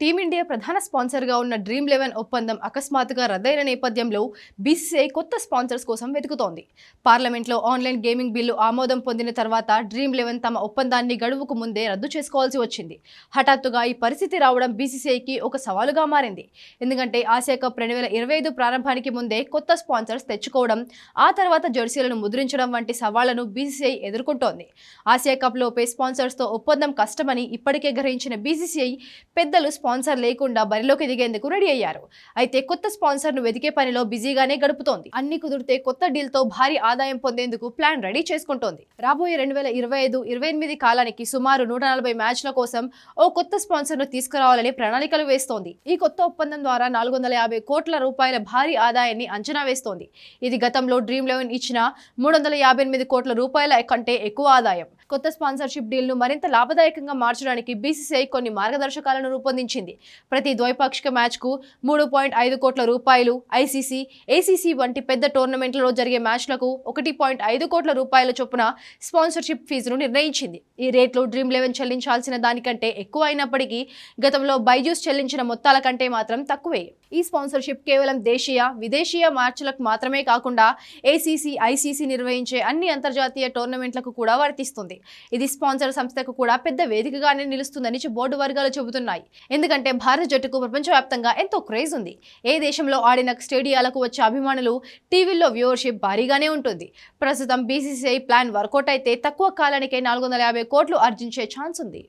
Team India ప్రధాన స్పాన్సర్గా ఉన్న dream eleven ఒప్పందం అకస్మాత్తుగా రద్దయిన నేపథ్యంలో బీసీసీఐ కొత్త స్పాన్సర్స్ కోసం వెతుకుతోంది. పార్లమెంట్లో ఆన్లైన్ గేమింగ్ బిల్లు ఆమోదం పొందిన తర్వాత డ్రీమ్ లెవెన్ తమ ఒప్పందాన్ని గడువుకు ముందే రద్దు చేసుకోవాల్సి వచ్చింది. హఠాత్తుగా ఈ పరిస్థితి రావడం బీసీసీఐకి ఒక సవాలుగా మారింది. ఎందుకంటే ఆసియా కప్ రెండు వేల ఇరవై ఐదు ప్రారంభానికి ముందే కొత్త స్పాన్సర్స్ తెచ్చుకోవడం ఆ తర్వాత జెర్సీలను ముద్రించడం వంటి సవాళ్ళను బీసీసీఐ ఎదుర్కొంటోంది. ఆసియా కప్ లోపే స్పాన్సర్స్తో ఒప్పందం కష్టమని ఇప్పటికే గ్రహించిన బీసీసీఐ పెద్దలు స్పాన్సర్ స్పాన్సర్ లేకుండా బరిలోకి దిగేందుకు రెడీ అయ్యారు. అయితే కొత్త స్పాన్సర్ను వెతికే పనిలో బిజీగానే గడుపుతోంది. అన్ని కుదిరితే కొత్త డీల్తో భారీ ఆదాయం పొందేందుకు ప్లాన్ రెడీ చేసుకుంటోంది. రాబోయే రెండు వేల ఇరవై ఐదు ఇరవై ఎనిమిది కాలానికి సుమారు నూట నలభై మ్యాచ్ల కోసం ఓ కొత్త స్పాన్సర్ను తీసుకురావాలని ప్రణాళికలు వేస్తోంది. ఈ కొత్త ఒప్పందం ద్వారా నాలుగు వందల యాభై కోట్ల రూపాయల భారీ ఆదాయాన్ని అంచనా వేస్తోంది. ఇది గతంలో డ్రీమ్ లెవెన్ ఇచ్చిన మూడు వందల యాభై ఎనిమిది కోట్ల రూపాయల కంటే ఎక్కువ ఆదాయం. కొత్త స్పాన్సర్షిప్ డీల్ను మరింత లాభదాయకంగా మార్చడానికి బీసీసీఐ కొన్ని మార్గదర్శకాలను రూపొందించింది. ప్రతి ద్వైపాక్షిక మ్యాచ్కు మూడు పాయింట్ ఐదు కోట్ల రూపాయలు ఐసీసీ ఏసీసీ వంటి పెద్ద టోర్నమెంట్లలో జరిగే మ్యాచ్లకు ఒకటి పాయింట్ ఐదు కోట్ల రూపాయల చొప్పున స్పాన్సర్షిప్ ఫీజును నిర్ణయించింది. ఈ రేట్లు డ్రీమ్ లెవెన్ చెల్లించాల్సిన దానికంటే ఎక్కువ అయినప్పటికీ గతంలో బైజూస్ చెల్లించిన మొత్తాల కంటే మాత్రం తక్కువే. ఈ స్పాన్సర్షిప్ కేవలం దేశీయ విదేశీయ మ్యాచ్లకు మాత్రమే కాకుండా ఏసీసీ ఐసీసీ నిర్వహించే అన్ని అంతర్జాతీయ టోర్నమెంట్లకు కూడా వర్తిస్తుంది. ఇది స్పాన్సర్ సంస్థకు కూడా పెద్ద వేదికగానే నిలుస్తుందని బోర్డు వర్గాలు చెబుతున్నాయి. ఎందుకంటే భారత జట్టుకు ప్రపంచవ్యాప్తంగా ఎంతో క్రేజ్ ఉంది. ఏ దేశంలో ఆడిన స్టేడియాలకు వచ్చే అభిమానులు టీవీల్లో వ్యూవర్షిప్ భారీగానే ఉంటుంది. ప్రస్తుతం బీసీసీఐ ప్లాన్ వర్కౌట్ అయితే తక్కువ కాలానికే నాలుగు వందల యాభై కోట్లు ఆర్జించే ఛాన్స్ ఉంది.